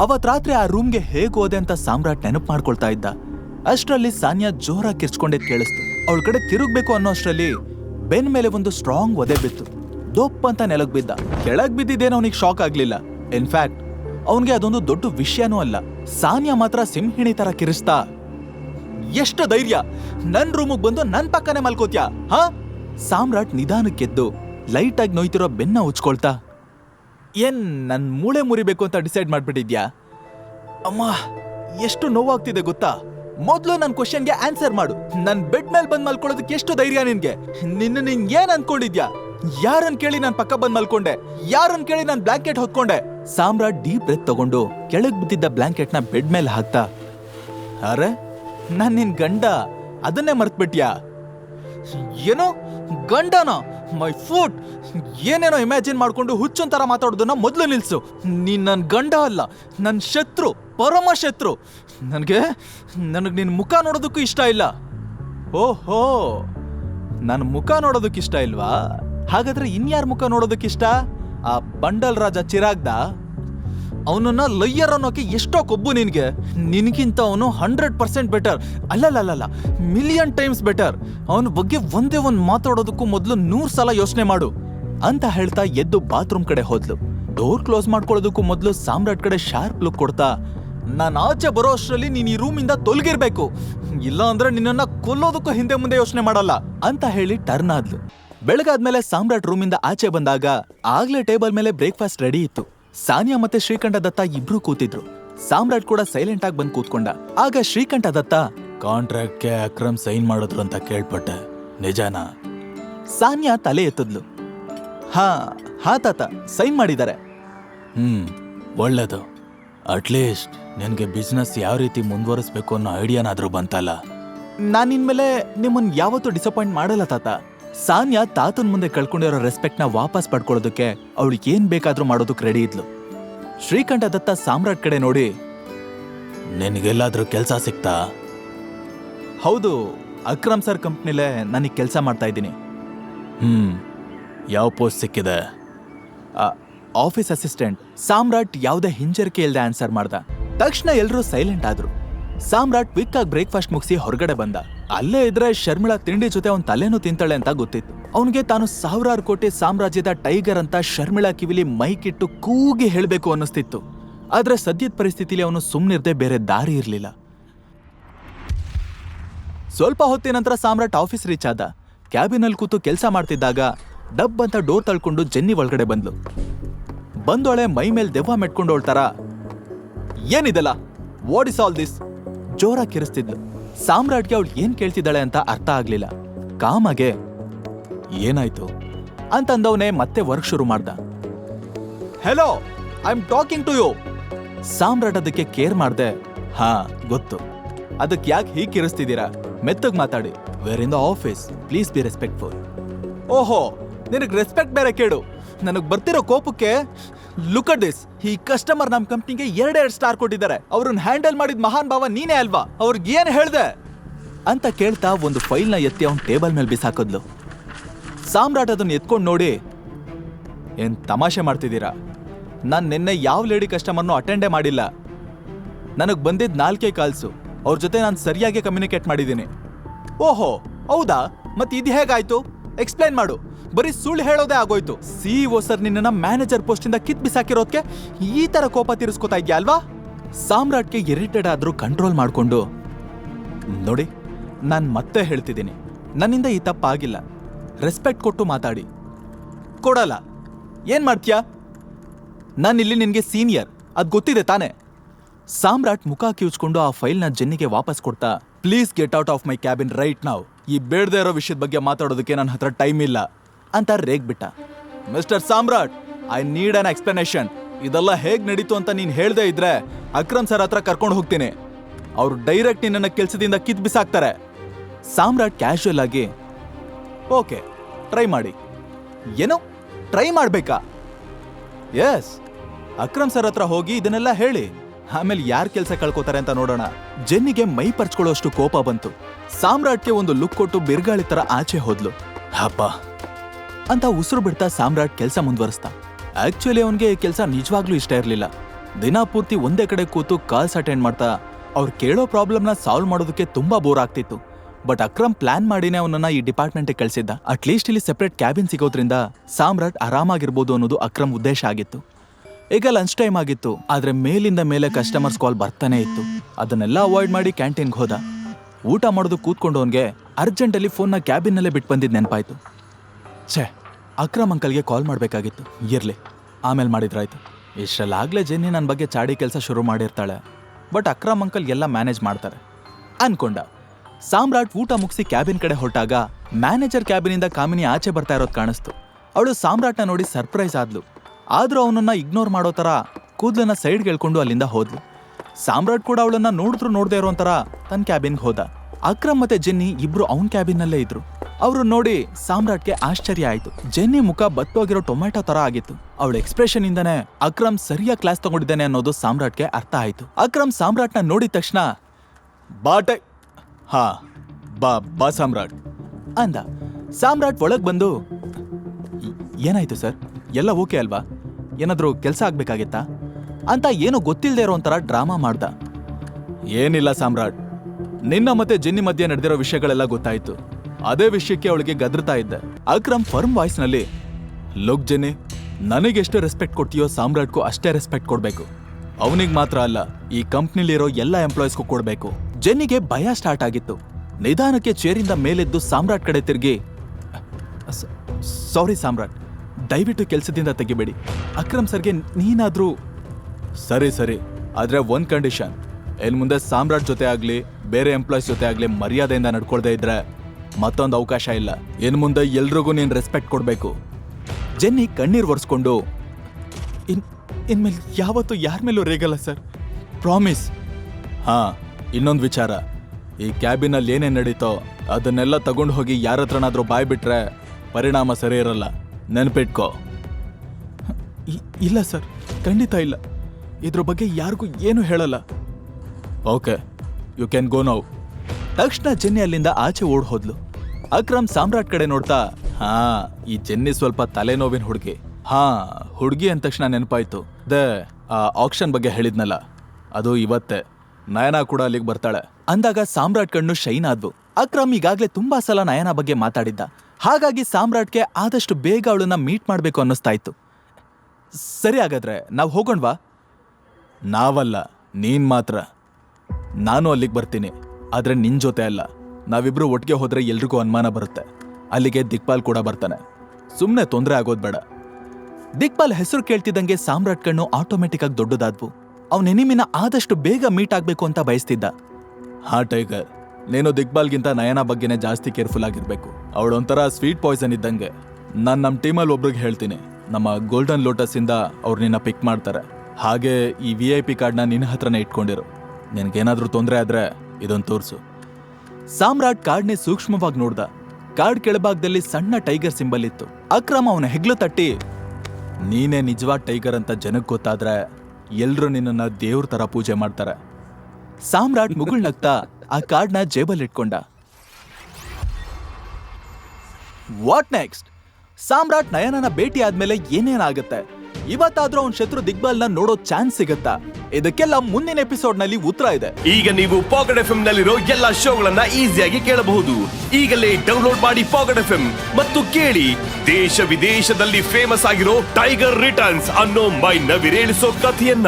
ಅವತ್ ರಾತ್ರಿ ಆ ರೂಮ್ಗೆ ಹೇಗ್ ಹೋದೆ ಅಂತ ಸಾಮ್ರಾಟ್ ನೆನಪು ಮಾಡ್ಕೊಳ್ತಾ ಇದ್ದ. ಅಷ್ಟರಲ್ಲಿ ಸಾನ್ಯಾ ಜೋರಾಗಿ ಕಿರ್ಚ್ಕೊಂಡಿದ್ ಕೇಳಿಸ್ತು. ಅವಳ ಕಡೆ ತಿರುಗ್ಬೇಕು ಅನ್ನೋ ಅಷ್ಟರಲ್ಲಿ ಬೆನ್ ಮೇಲೆ ಒಂದು ಸ್ಟ್ರಾಂಗ್ ಒದೆ ಬಿತ್ತು. ದೊಪ್ಪ ಅಂತ ನೆಲಕ್ ಬಿದ್ದ. ಕೆಳಗ್ ಬಿದ್ದಿದ್ದೇನೋ ಅವನಿಗೆ ಶಾಕ್ ಆಗ್ಲಿಲ್ಲ. ಇನ್ಫ್ಯಾಕ್ಟ್ ಅವನ್ಗೆ ಅದೊಂದು ದೊಡ್ಡ ವಿಷಯನೂ ಅಲ್ಲ. ಸಾನ್ಯಾ ಮಾತ್ರ ಸಿಂಹಿಣಿ ತರ ಕಿರಿಸ್ತಾ, ಎಷ್ಟು ಧೈರ್ಯ! ನನ್ ರೂಮಿಗೆ ಬಂದು ನನ್ ಪಕ್ಕನೆ ಮಲ್ಕೋತ್ಯಾ, ಹಾ? ಸಾಮ್ರಾಟ್ ನಿಧಾನಕ್ಕೆದ್ದು ಲೈಟ್ ಆಗಿ ನೋಯ್ತಿರೋ ಬೆನ್ನ ಉಚ್ಕೊಳ್ತಾ ಏನ್ ನನ್ ಮೂಳೆ ಮುರಿಬೇಕು ಅಂತ ಡಿಸೈಡ್ ಮಾಡ್ಬಿಟ್ಟಿದ್ಯಾ? ಅಮ್ಮ, ಎಷ್ಟು ನೋವಾಗ್ತಿದೆ ಗೊತ್ತಾ? ಮೊದ್ಲು ನನ್ ಕ್ವಶನ್ಗೆ ಆನ್ಸರ್ ಮಾಡು. ನನ್ ಬೆಡ್ ಮೇಲೆ ಬಂದ್ ಮಲ್ಕೊಳ್ಳೋದಕ್ಕೆ ಎಷ್ಟು ಧೈರ್ಯ ನಿನ್ಗೆ? ನಿನ್ನ ನಿನ್ ಏನ್ ಅನ್ಕೊಂಡಿದ್ಯಾ? ಯಾರನ್ ಕೇಳಿ ನಾನು ಪಕ್ಕ ಬಂದ್ ಮಲ್ಕೊಂಡೆ? ಯಾರನ್ ಕೇಳಿ ನಾನು ಬ್ಲಾಂಕೆಟ್ ಹೊತ್ಕೊಂಡೆ? ಸಾಮ್ರಾಟ್ ಡೀಪ್ ಬ್ರೆತ್ ತಗೊಂಡು ಕೆಳಗ್ ಬಿದ್ದಿದ್ದ ಬ್ಲಾಂಕೆಟ್ನ ಬೆಡ್ ಮೇಲೆ ಹಾಕ್ತಾ, ಅರೆ, ನನ್ ನಿನ್ ಗಂಡ. ಅದನ್ನೇ ಮರ್ತ್ಬಿಟ್ಯಾ? ಏನೋ, ಗಂಡನ? My foot. ಏನೇನೋ ಇಮ್ಯಾಜಿನ್ ಮಾಡ್ಕೊಂಡು ಹುಚ್ಚನ್ ತರ ಮಾತಾಡೋದನ್ನ ಮೊದಲು ನಿಲ್ಸು. ನೀನು ನನ್ನ ಗಂಡ ಅಲ್ಲ ನನ್ನ ಶತ್ರು, ಪರಮ ಶತ್ರು. ನನಗೆ ನನಗೆ ನಿನ್ನ ಮುಖ ನೋಡೋದಕ್ಕೂ ಇಷ್ಟ ಇಲ್ಲ. ಓಹೋ ನನ್ನ ಮುಖ ನೋಡೋದಕ್ಕಿಷ್ಟ ಇಲ್ವಾ? ಹಾಗಾದ್ರೆ ಇನ್ಯಾರ ಮುಖ ನೋಡೋದಕ್ಕಿಷ್ಟ? ಆ ಬಂಡಲ್ ರಾಜ ಚಿರಾಗ್ದ? ಅವನನ್ನ ಲಯ್ಯರ್ ಅನ್ನೋಕೆ ಎಷ್ಟೋ ಕೊಬ್ಬು ನಿನಗೆ. ನಿನಗಿಂತ ಅವನು ಹಂಡ್ರೆಡ್ ಪರ್ಸೆಂಟ್ ಬೆಟರ್ ಅಲ್ಲಲ್ಲಲ್ಲ ಮಿಲಿಯನ್ ಟೈಮ್ಸ್ ಬೆಟರ್ ಅವನ ಬಗ್ಗೆ ಒಂದೇ ಒಂದು ಮಾತಾಡೋದಕ್ಕೂ ಮೊದಲು ನೂರು ಸಲ ಯೋಚನೆ ಮಾಡು. ಅಂತ ಹೇಳ್ತಾ ಎದ್ದು ಬಾತ್ರೂಮ್ ಕಡೆ ಹೋದ್ಲು. ಡೋರ್ ಕ್ಲೋಸ್ ಮಾಡ್ಕೊಳ್ಳೋದಕ್ಕೂ ಮೊದಲು ಸಾಮ್ರಾಟ್ ಕಡೆ ಶಾರ್ಪ್ ಲುಕ್ ಕೊಡ್ತಾ, ನಾನು ಆಚೆ ಬರೋ ಅಷ್ಟರಲ್ಲಿ ನೀನು ಈ ರೂಮಿಂದ ತೊಲಗಿರ್ಬೇಕು. ಇಲ್ಲ ಅಂದ್ರೆ ನಿನ್ನನ್ನ ಕೊಲ್ಲೋದಕ್ಕೂ ಹಿಂದೆ ಮುಂದೆ ಯೋಚನೆ ಮಾಡಲ್ಲ. ಅಂತ ಹೇಳಿ ಟರ್ನ್ ಆದ್ಲು. ಬೆಳಗಾದ್ಮೇಲೆ ಸಾಮ್ರಾಟ್ ರೂಮಿಂದ ಆಚೆ ಬಂದಾಗ ಆಗ್ಲೇ ಟೇಬಲ್ ಮೇಲೆ ಬ್ರೇಕ್ಫಾಸ್ಟ್ ರೆಡಿ ಇತ್ತು. ಸಾನಿಯಾ ಮತ್ತೆ ಶ್ರೀಕಂಠ ದತ್ತ ಇಬ್ರು ಕೂತಿದ್ರು. ಸಾಮ್ರಾಟ್ ಕೂಡ ಸೈಲೆಂಟ್ ಆಗಿ ಬಂದು ಕೂತ್ಕೊಂಡ. ಆಗ ಶ್ರೀಕಂಠ ದತ್ತ ಕಾಂಟ್ರಾಕ್ಟ್ಗೆ ಅಕ್ರಮ್ ಸೈನ್ ಮಾಡಿದ್ರು ಅಂತ ಕೇಳ್ಪಟ್ಟೆ. ನಿಜಾನಾ? ಸಾನಿಯಾ ತಲೆ ಎತ್ತಿದ್ಲು. ಹಾ ಹಾ ತಾತ ಸೈನ್ ಮಾಡಿದ್ದಾರೆ. ಹ್ಮ್ ಒಳ್ಳೇದು. ಅಟ್ಲೀಸ್ಟ್ ನಿನ್ಗೆ ಬಿಸ್ನೆಸ್ ಯಾವ ರೀತಿ ಮುಂದುವರಿಸ್ಬೇಕು ಅನ್ನೋ ಐಡಿಯಾನಾದ್ರೂ ಬಂತಲ್ಲ? ನಾನಿನ್ಮೇಲೆ ಇನ್ಮೇಲೆ ನಿಮ್ಮನ್ ಯಾವತ್ತೂ ಡಿಸಪಾಯಿಂಟ್ ಮಾಡಲ್ಲ ತಾತ. ಸಾನ್ಯಾ ತಾತನ್ ಮುಂದೆ ಕಳ್ಕೊಂಡಿರೋ ರೆಸ್ಪೆಕ್ಟ್ನ ನ ವಾಪಸ್ ಪಡ್ಕೊಳ್ಳೋದಕ್ಕೆ ಅವಳು ಏನ್ ಬೇಕಾದ್ರೂ ಮಾಡೋದಕ್ಕೆ ರೆಡಿ ಇದ್ಲು. ಶ್ರೀಕಂಠ ದತ್ತ ಸಾಮ್ರಾಟ್ ಕಡೆ ನೋಡಿ ನಿನಗೆಲ್ಲಾದ್ರೂ ಕೆಲಸ ಸಿಕ್ತಾ? ಹೌದು ಅಕ್ರಮ್ ಸರ್ ಕಂಪ್ನಿಲೇ ನನಗೆ ಕೆಲಸ ಮಾಡ್ತಾ ಇದ್ದೀನಿ. ಹ್ಮ್ ಯಾವ ಪೋಸ್ಟ್ ಸಿಕ್ಕಿದೆ? ಆಫೀಸ್ ಅಸಿಸ್ಟೆಂಟ್ ಸಾಮ್ರಾಟ್ ಯಾವುದೇ ಹಿಂಜರಿಕೆ ಇಲ್ಲದೆ ಆನ್ಸರ್ ಮಾಡ್ದ. ತಕ್ಷಣ ಎಲ್ಲರೂ ಸೈಲೆಂಟ್ ಆದ್ರು. ಸಾಮ್ರಾಟ್ ಕ್ವಿಕ್ ಆಗಿ ಬ್ರೇಕ್ಫಾಸ್ಟ್ ಮುಗಿಸಿ ಹೊರಗಡೆ ಬಂದ. ಅಲ್ಲೇ ಇದ್ರೆ ಶರ್ಮಿಳಾ ತಿಂಡಿ ಜೊತೆ ಅವ್ನ್ ತಲೆನೂ ತಿಂತಾಳೆ ಅಂತ ಗೊತ್ತಿತ್ತು. ಅವನಿಗೆ ತಾನು ಸಾವಿರಾರು ಕೋಟಿ ಸಾಮ್ರಾಜ್ಯದ ಟೈಗರ್ ಅಂತ ಶರ್ಮಿಳಾ ಕಿವಿಲಿ ಮೈಕಿಟ್ಟು ಕೂಗಿ ಹೇಳಬೇಕು ಅನ್ನಿಸ್ತಿತ್ತು. ಆದ್ರೆ ಸದ್ಯದ ಪರಿಸ್ಥಿತಿಲಿ ಅವನು ಸುಮ್ಮನಿರದೆ ಬೇರೆ ದಾರಿ ಇರಲಿಲ್ಲ. ಸ್ವಲ್ಪ ಹೊತ್ತಿನ ನಂತರ ಸಾಮ್ರಾಟ್ ಆಫೀಸ್ ರೀಚ್ ಆದ. ಕ್ಯಾಬಿನಲ್ಲಿ ಕೂತು ಕೆಲಸ ಮಾಡ್ತಿದ್ದಾಗ ಡಬ್ ಅಂತ ಡೋರ್ ತಳ್ಕೊಂಡು ಜೆನ್ನಿ ಒಳಗಡೆ ಬಂದ್ಲು. ಬಂದೋಳೆ ಮೈ ಮೇಲೆ ದೆವ್ವ ಮೆಟ್ಕೊಂಡು ಹೋಳ್ತಾರ ಏನಿದೆಲ್ಲ? What is all this. ಜೋರ ಕಿರಿಸ್ತಿದ್ಲು. ಸಾಮ್ರಾಟ್ಗೆ ಅವಳು ಏನ್ ಕೇಳ್ತಿದ್ದಾಳೆ ಅಂತ ಅರ್ಥ ಆಗ್ಲಿಲ್ಲ. ಕಾಮಗೆ, ಏನಾಯ್ತು? ಅಂತಂದವನೇ ಮತ್ತೆ ವರ್ಕ್ ಶುರು ಮಾಡ್ದ. Hello I am talking to you Samrat ಅದಕ್ಕೆ ಕೇರ್ ಮಾಡ್ದೆ. ಹಾ, ಗೊತ್ತು. ಅದಕ್ಕೆ ಯಾಕೆ ಹೀಗೆ ಕಿರಿಸ್ತಿದ್ದೀರಾ? ಮೆತ್ತಗ್ ಮಾತಾಡಿ. Where in the office please be respectful ಓಹೋ, ನಿನಗೆ ರೆಸ್ಪೆಕ್ಟ್ ಬೇರೆ ಕೇಳು. ನನಗೆ ಬರ್ತಿರೋ ಕೋಪಕ್ಕೆ ಲುಕ್ ಅಟ್ ದಿಸ್ ಈ ಕಸ್ಟಮರ್ ನಮ್ಮ ಕಂಪ್ನಿಗೆ ಎರಡೆರಡು ಸ್ಟಾರ್ ಕೊಟ್ಟಿದ್ದಾರೆ. ಅವ್ರನ್ನ ಹ್ಯಾಂಡಲ್ ಮಾಡಿದ ಮಹಾನ್ ಭಾವ ನೀನೇ ಅಲ್ವಾ? ಅವ್ರಿಗೆ ಏನ್ ಹೇಳ್ದೆ? ಅಂತ ಕೇಳ್ತಾ ಒಂದು ಫೈಲ್ನ ಎತ್ತಿ ಅವ್ನ ಟೇಬಲ್ ಮೇಲೆ ಬಿಸಾಕಿದ್ಲು. ಸಾಮ್ರಾಟ್ ಅದನ್ನ ಎತ್ಕೊಂಡು ನೋಡಿ, ಏನ್ ತಮಾಷೆ ಮಾಡ್ತಿದ್ದೀರಾ? ನಾನು ನಿನ್ನೆ ಯಾವ ಲೇಡಿ ಕಸ್ಟಮರ್ನು ಅಟೆಂಡೇ ಮಾಡಿಲ್ಲ. ನನಗೆ ಬಂದಿದ್ದ ನಾಲ್ಕೇ ಕಾಲ್ಸು. ಅವ್ರ ಜೊತೆ ನಾನು ಸರಿಯಾಗಿ ಕಮ್ಯುನಿಕೇಟ್ ಮಾಡಿದ್ದೀನಿ. ಓಹೋ, ಹೌದಾ? ಮತ್ತೆ ಇದು ಹೇಗಾಯ್ತು? ಎಕ್ಸ್ಪ್ಲೈನ್ ಮಾಡು. ಬರೀ ಸುಳ್ಳು ಹೇಳೋದೇ ಆಗೋಯ್ತು. ಸಿ ಓ ಸರ್ ನಿನ್ನ ಮ್ಯಾನೇಜರ್ ಪೋಸ್ಟ್ ಇಂದ ಕಿತ್ ಬಿಸಾಕಿರೋದ್ಕೆ ಈ ತರ ಕೋಪ ತೀರಿಸ್ಕೋತಾ ಇದ್ಯಾ ಅಲ್ವಾ? ಸಾಮ್ರಾಟ್ಗೆ ಇರಿಟೆಡ್ ಆದ್ರೂ ಕಂಟ್ರೋಲ್ ಮಾಡಿಕೊಂಡು, ನೋಡಿ, ನಾನು ಮತ್ತೆ ಹೇಳ್ತಿದ್ದೀನಿ. ನನ್ನಿಂದ ಈ ತಪ್ಪಾಗಿಲ್ಲ. ರೆಸ್ಪೆಕ್ಟ್ ಕೊಟ್ಟು ಮಾತಾಡಿ. ಕೊಡಲ್ಲ. ಏನ್ ಮಾಡ್ತೀಯಾ? ನಾನು ಇಲ್ಲಿ ನಿನಗೆ ಸೀನಿಯರ್ ಅದು ಗೊತ್ತಿದೆ ತಾನೇ. ಸಾಮ್ರಾಟ್ ಮುಖ ಕಿವುಚ್ಕೊಂಡು ಆ ಫೈಲ್ನ ಜೆನ್ನಿಗೆ ವಾಪಸ್ ಕೊಡ್ತಾ please get out of my cabin right ನಾವು ಈ ಬೇಡದೇ ಇರೋ ವಿಷಯದ ಬಗ್ಗೆ ಮಾತಾಡೋದಕ್ಕೆ ನನ್ನ ಹತ್ರ ಟೈಮ್ ಇಲ್ಲ. ಅಂತ ರೇಗ್ ಬಿಟ್ಟ. Mister Samrat, I need an explanation. ಇದೆಲ್ಲ ಹೇಗ್ ನಡೀತು ಅಂತ ನೀನ್ ಹೇಳದೇ ಇದ್ರೆ ಅಕ್ರಮ್ ಸರ್ ಹತ್ರ ಕರ್ಕೊಂಡು ಹೋಗ್ತೀನಿ. ಅವ್ರು ಡೈರೆಕ್ಟ್ ನಿನ್ನ ಕೆಲ್ಸದಿಂದ ಕಿತ್ ಬಿಸಾಕ್ತಾರೆ. ಸಾಮ್ರಾಟ್ ಕ್ಯಾಶುವಲ್ ಆಗಿ, ಓಕೆ, ಟ್ರೈ ಮಾಡಿ. ಏನು? ಟ್ರೈ ಮಾಡ್ಬೇಕಾ? ಎಸ್, ಅಕ್ರಮ್ ಸರ್ ಹತ್ರ ಹೋಗಿ ಇದನ್ನೆಲ್ಲ ಹೇಳಿ. ಆಮೇಲೆ ಯಾರ್ ಕೆಲ್ಸ ಕಳ್ಕೋತಾರೆ ಅಂತ ನೋಡೋಣ. ಜೆನ್ನಿಗೆ ಮೈ ಪರ್ಚ್ಕೊಳ್ಳೋಷ್ಟು ಕೋಪ ಬಂತು. ಸಾಮ್ರಾಟ್ಗೆ ಒಂದು ಲುಕ್ ಕೊಟ್ಟು ಬಿರುಗಾಳಿ ತರ ಆಚೆ ಹೋದ್ಲು. ಹಬ್ಬ ಅಂತ ಉಸಿರು ಬಿಡ್ತಾ ಸಾಮ್ರಾಟ್ ಕೆಲಸ ಮುಂದುವರಿಸ್ತಾ ಆಕ್ಚುಲಿ ಅವನಿಗೆ ಕೆಲಸ ನಿಜವಾಗ್ಲೂ ಇಷ್ಟ ಇರಲಿಲ್ಲ. ದಿನ ಪೂರ್ತಿ ಒಂದೇ ಕಡೆ ಕೂತು ಕಾಲ್ಸ್ ಅಟೆಂಡ್ ಮಾಡ್ತಾ, ಅವ್ರು ಕೇಳೋ ಪ್ರಾಬ್ಲಮ್ನ ಸಾಲ್ವ್ ಮಾಡೋದಕ್ಕೆ ತುಂಬಾ ಬೋರ್ ಆಗ್ತಿತ್ತು. ಬಟ್ ಅಕ್ರಮ್ ಪ್ಲಾನ್ ಮಾಡಿನೇ ಅವನನ್ನ ಈ ಡಿಪಾರ್ಟ್ಮೆಂಟ್ಗೆ ಕಳಿಸಿದ್ದ. ಅಟ್ಲೀಸ್ಟ್ ಇಲ್ಲಿ ಸೆಪರೇಟ್ ಕ್ಯಾಬಿನ್ ಸಿಗೋದ್ರಿಂದ ಸಾಮ್ರಾಟ್ ಆರಾಮಾಗಿರ್ಬೋದು ಅನ್ನೋದು ಅಕ್ರಮ್ ಉದ್ದೇಶ ಆಗಿತ್ತು. ಈಗ ಲಂಚ್ ಟೈಮ್ ಆಗಿತ್ತು. ಆದ್ರೆ ಮೇಲಿಂದ ಮೇಲೆ ಕಸ್ಟಮರ್ಸ್ ಕಾಲ್ ಬರ್ತಾನೆ ಇತ್ತು. ಅದನ್ನೆಲ್ಲ ಅವಾಯ್ಡ್ ಮಾಡಿ ಕ್ಯಾಂಟೀನ್ಗೆ ಹೋದ. ಊಟ ಮಾಡೋದು ಕೂತ್ಕೊಂಡವನ್ಗೆ ಅರ್ಜೆಂಟಲ್ಲಿ ಫೋನ್ನ ಕ್ಯಾಬಿನ್ನಲ್ಲೇ ಬಿಟ್ಟು ಬಂದಿದ್ದು ನೆನಪಾಯ್ತು. ಛೇ ಅಕ್ರಮ್ ಅಂಕಲ್ಗೆ ಕಾಲ್ ಮಾಡಬೇಕಾಗಿತ್ತು. ಇರ್ಲಿ, ಆಮೇಲೆ ಮಾಡಿದ್ರಾಯ್ತು. ಇಷ್ಟರಲ್ಲಾಗಲೇ ಜೆನ್ನಿ ನನ್ನ ಬಗ್ಗೆ ಚಾಡಿ ಕೆಲಸ ಶುರು ಮಾಡಿರ್ತಾಳೆ. ಬಟ್ ಅಕ್ರಮ್ ಅಂಕಲ್ ಎಲ್ಲ ಮ್ಯಾನೇಜ್ ಮಾಡ್ತಾರೆ. ಅನ್ಕೊಂಡ. ಸಾಮ್ರಾಟ್ ಊಟ ಮುಗಿಸಿ ಕ್ಯಾಬಿನ್ ಕಡೆ ಹೊರಟಾಗ ಮ್ಯಾನೇಜರ್ ಕ್ಯಾಬಿನಿಂದ ಕಾಮಿನಿ ಆಚೆ ಬರ್ತಾ ಇರೋದು ಕಾಣಿಸ್ತು. ಅವಳು ಸಾಮ್ರಾಟ್ನ ನೋಡಿ ಸರ್ಪ್ರೈಸ್ ಆದ್ಲು. ಆದ್ರೂ ಅವನನ್ನ ಇಗ್ನೋರ್ ಮಾಡೋ ಥರ ಕೂದಲನ್ನ ಸೈಡ್ ಎಳ್ಕೊಂಡು ಅಲ್ಲಿಂದ ಹೋದ್ಲು. ಸಾಮ್ರಾಟ್ ಕೂಡ ಅವಳನ್ನ ನೋಡಿದ್ರು ನೋಡದೆ ಇರೋ ಥರ ತನ್ನ ಕ್ಯಾಬಿನ್ಗೆ ಹೋದ. ಅಕ್ರಮ್ ಮತ್ತೆ ಜೆನ್ನಿ ಇಬ್ರು ಅವನ್ ಕ್ಯಾಬಿನ್ನಲ್ಲೇ ಇದ್ರು. ಅವ್ರು ನೋಡಿ ಸಾಮ್ರಾಟ್ಗೆ ಆಶ್ಚರ್ಯ ಆಯ್ತು. ಜೆನ್ನಿ ಮುಖ ಬತ್ತೋಗಿರೋ ಟೊಮ್ಯಾಟೊ ತರ ಆಗಿತ್ತು. ಅವಳ ಎಕ್ಸ್ಪ್ರೆಷನ್ ಇಂದನೇ ಅಕ್ರಮ್ ಸರಿಯಾಗಿ ಕ್ಲಾಸ್ ತಗೊಂಡಿದ್ದಾನೆ ಅನ್ನೋದು ಸಾಮ್ರಾಟ್ಗೆ ಅರ್ಥ ಆಯ್ತು. ಅಕ್ರಮ್ ಸಾಮ್ರಾಟ್ನ ನೋಡಿದ ತಕ್ಷಣ, ಬಾಟೆ, ಹಾ, ಬಾ ಬಾ ಸಾಮ್ರಾಟ್. ಅಂದ. ಸಾಮ್ರಾಟ್ ಒಳಗೆ ಬಂದು "ಏ- ಏನಾಯ್ತು ಸರ್? ಎಲ್ಲ ಓಕೆ ಅಲ್ವಾ? ಏನಾದರೂ ಕೆಲಸ ಆಗ್ಬೇಕಾಗಿತ್ತಾ? ಅಂತ ಏನೋ ಗೊತ್ತಿಲ್ಲದೆ ಇರೋ ಒಂಥರ ಡ್ರಾಮಾ ಮಾಡ್ದ. ಏನಿಲ್ಲ ಸಾಮ್ರಾಟ್. ನಿನ್ನ ಮತ್ತೆ ಜೆನ್ನಿ ಮಧ್ಯೆ ನಡೆದಿರೋ ವಿಷಯಗಳೆಲ್ಲ ಗೊತ್ತಾಯ್ತು. ಅದೇ ವಿಷಯಕ್ಕೆ ಅವಳಿಗೆ ಗದರ್ತಾ ಇದ್ದೆ. ಅಕ್ರಮ್ ಫರ್ಮ್ ವಾಯ್ಸ್ನಲ್ಲಿ ಲೋಕ್ ಜೆನ್ನಿ, ನನಗೆಷ್ಟು ರೆಸ್ಪೆಕ್ಟ್ ಕೊಡ್ತೀಯೋ ಸಾಮ್ರಾಟ್ಗೂ ಅಷ್ಟೇ ರೆಸ್ಪೆಕ್ಟ್ ಕೊಡಬೇಕು. ಅವನಿಗೆ ಮಾತ್ರ ಅಲ್ಲ, ಈ ಕಂಪ್ನಿಲಿರೋ ಎಲ್ಲ ಎಂಪ್ಲಾಯೀಸ್ಗೂ ಕೊಡಬೇಕು. ಜೆನ್ನಿಗೆ ಭಯ ಸ್ಟಾರ್ಟ್ ಆಗಿತ್ತು. ನಿಧಾನಕ್ಕೆ ಚೇರಿಂದ ಮೇಲೆದ್ದು ಸಾಮ್ರಾಟ್ ಕಡೆ ತಿರುಗಿ ಸಾರಿ ಸಾಮ್ರಾಟ್, ದಯವಿಟ್ಟು ಕೆಲಸದಿಂದ ತೆಗಿಬೇಡಿ. ಅಕ್ರಮ್ ಸರ್ಗೆ ನೀನಾದರೂ ಸರಿ ಸರಿ, ಆದ್ರೆ ಒಂದ್ ಕಂಡೀಷನ್ ಇನ್ ಮುಂದೆ ಸಾಮ್ರಾಟ್ ಜೊತೆ ಆಗಲಿ, ಬೇರೆ ಎಂಪ್ಲಾಯೀಸ್ ಜೊತೆ ಆಗಲಿ ಮರ್ಯಾದೆಯಿಂದ ನಡ್ಕೊಳ್ದೇ ಇದ್ರೆ ಮತ್ತೊಂದು ಅವಕಾಶ ಇಲ್ಲ. ಇನ್ ಮುಂದೆ ಎಲ್ರಿಗೂ ನೀನು ರೆಸ್ಪೆಕ್ಟ್ ಕೊಡಬೇಕು. ಜೆನ್ನಿ ಕಣ್ಣೀರು ಒರೆಸ್ಕೊಂಡು ಇನ್ ಇನ್ಮೇಲೆ ಯಾವತ್ತೂ ಯಾರ ಮೇಲೂ ರೇಗಲ್ಲ ಸರ್. ಪ್ರಾಮಿಸ್ ಹಾ ಇನ್ನೊಂದು ವಿಚಾರ. ಈ ಕ್ಯಾಬಿನಲ್ಲಿ ಏನೇನು ನಡೀತೋ ಅದನ್ನೆಲ್ಲ ತಗೊಂಡು ಹೋಗಿ ಯಾರ ಹತ್ರನಾದರೂ ಬಾಯ್ ಬಿಟ್ರೆ ಪರಿಣಾಮ ಸರಿ ಇರಲ್ಲ. ನೆನಪಿಟ್ಕೋ. ಇಲ್ಲ ಸರ್ ಖಂಡಿತ ಇಲ್ಲ. ಇದ್ರ ಬಗ್ಗೆ ಯಾರಿಗೂ ಏನು ಹೇಳಲ್ಲ. Okay you can go now ತಕ್ಷಣ ಜೆನ್ನಿ ಅಲ್ಲಿಂದ ಆಚೆ ಓಡ್ ಹೋದ್ಲು. ಅಕ್ರಮ್ ಸಾಮ್ರಾಟ್ ಕಡೆ ನೋಡ್ತಾ, ಹಾ, ಈ ಜೆನ್ನಿ ಸ್ವಲ್ಪ ತಲೆನೋವಿನ ಹುಡುಗಿ. ಹಾ, ಹುಡುಗಿ ಅಂದ ತಕ್ಷಣ ನೆನಪಾಯ್ತು. ದೇ, ಆ ಆಕ್ಷನ್ ಬಗ್ಗೆ ಹೇಳಿದ್ನಲ್ಲ. ಅದು ಇವತ್ತೇ. ನಯನ ಕೂಡ ಅಲ್ಲಿಗೆ ಬರ್ತಾಳೆ. ಅಂದಾಗ ಸಾಮ್ರಾಟ್ ಕಣ್ಣು ಶೈನ್ ಆದ್ವು. ಅಕ್ರಮ್ ಈಗಾಗಲೇ ತುಂಬಾ ಸಲ ನಯನ ಬಗ್ಗೆ ಮಾತಾಡಿದ್ದ. ಹಾಗಾಗಿ ಸಾಮ್ರಾಟ್ಗೆ ಆದಷ್ಟು ಬೇಗ ಅವಳನ್ನ ಮೀಟ್ ಮಾಡಬೇಕು ಅನ್ನಿಸ್ತಾ ಇತ್ತು. ಸರಿ ಹಾಗಾದ್ರೆ, ನಾವು ಹೋಗೋಣವಾ? ನಾವಲ್ಲ, ನೀನ್ ಮಾತ್ರ. ನಾನು ಅಲ್ಲಿಗೆ ಬರ್ತೀನಿ. ಆದ್ರೆ ನಿನ್ನ ಜೊತೆ ಅಲ್ಲ. ನಾವಿಬ್ರು ಒಟ್ಟಿಗೆ ಹೋದರೆ ಎಲ್ರಿಗೂ ಅನುಮಾನ ಬರುತ್ತೆ. ಅಲ್ಲಿಗೆ ದಿಕ್ಪಾಲ್ ಕೂಡ ಬರ್ತಾನೆ. ಸುಮ್ಮನೆ ತೊಂದರೆ ಆಗೋದು ಬೇಡ. ದಿಕ್ಪಾಲ್ ಹೆಸರು ಕೇಳ್ತಿದ್ದಂಗೆ ಸಾಮ್ರಾಟ್ ಕಣ್ಣು ಆಟೋಮೆಟಿಕ್ ಆಗಿ ದೊಡ್ಡದಾದ್ವು. ಅವನ ಎನಿಮಿನ ಆದಷ್ಟು ಬೇಗ ಮೀಟ್ ಆಗಬೇಕು ಅಂತ ಬಯಸ್ತಿದ್ದ. ಹಾ ಟೈಗರ್ ನೀನು ದಿಗ್ಬಾಲ್ಗಿಂತ ನಯನ ಬಗ್ಗೆನೇ ಜಾಸ್ತಿ ಕೇರ್ಫುಲ್ ಆಗಿರ್ಬೇಕು. ಅವಳೊಂಥರ ಸ್ವೀಟ್ ಪಾಯ್ಸನ್ ಇದ್ದಂಗೆ. ನಾನು ನಮ್ಮ ಟೀಮಲ್ಲಿ ಒಬ್ರಿಗೆ ಹೇಳ್ತೀನಿ. ನಮ್ಮ ಗೋಲ್ಡನ್ ಲೋಟಸ್ ಇಂದ ಅವ್ರು ನಿನ್ನ ಪಿಕ್ ಮಾಡ್ತಾರೆ. ಹಾಗೆ ಈ ವಿ ಐ ಪಿ ಕಾರ್ಡ್ನ ನಿನ್ನ ಹತ್ರನೇ ಇಟ್ಕೊಂಡಿರು. ನಿನಗೇನಾದ್ರೂ ತೊಂದರೆ ಆದ್ರೆ ಇದೊಂದು ತೋರಿಸು. ಸಾಮ್ರಾಟ್ ಕಾರ್ಡ್ನೇ ಸೂಕ್ಷ್ಮವಾಗಿ ನೋಡ್ದ. ಕಾರ್ಡ್ ಕೆಳಭಾಗದಲ್ಲಿ ಸಣ್ಣ ಟೈಗರ್ ಸಿಂಬಲ್ ಇತ್ತು. ಅಕ್ರಮ ಅವನ ಹೆಗ್ಲು ತಟ್ಟಿ, ನೀನೇ ನಿಜವಾದ ಟೈಗರ್ ಅಂತ ಜನಕ್ಕೆ ಗೊತ್ತಾದ್ರೆ ಎಲ್ಲರೂ ನಿನ್ನನ್ನು ದೇವ್ರ ತರ ಪೂಜೆ ಮಾಡ್ತಾರೆ. ಸಾಮ್ರಾಟ್ ಮುಗುಳ್ನಗ್ತಾ ಆ ಕಾರ್ಡ್ನ ಜೇಬಲ್ಲಿಟ್ಕೊಂಡ. What next? ಸಾಮ್ರಾಟ್ ನಯನನ ಭೇಟಿ ಆದ್ಮೇಲೆ ಏನೇನಾಗುತ್ತೆ? ಇವತ್ತಾದ್ರೂ ಅವನ್ ಶತ್ರು ದಿಗ್ಬಲ್ನ ನೋಡೋ ಚಾನ್ಸ್ ಸಿಗುತ್ತಾ? ಇದಕ್ಕೆಲ್ಲ ಮುಂದಿನ ಎಪಿಸೋಡ್ನಲ್ಲಿ ಉತ್ತರ ಇದೆ. ಈಗ ನೀವು ಪಾಕೆಟ್ ಎಫ್ ನಲ್ಲಿರೋ ಎಲ್ಲಾ ಶೋಗಳನ್ನ ಈಸಿಯಾಗಿ ಕೇಳಬಹುದು. ಈಗಲೇ ಡೌನ್ಲೋಡ್ ಮಾಡಿ ಪಾಕೆಟ್ ಎಫ್ ಮತ್ತು ಕೇಳಿ. ದೇಶ ವಿದೇಶದಲ್ಲಿ ಫೇಮಸ್ ಆಗಿರೋ ಟೈಗರ್ ರಿಟರ್ನ್ಸ್ ಅನ್ನೋ ಮೈ ನವಿರೇಳಿಸೋ ಕಥೆಯನ್ನ.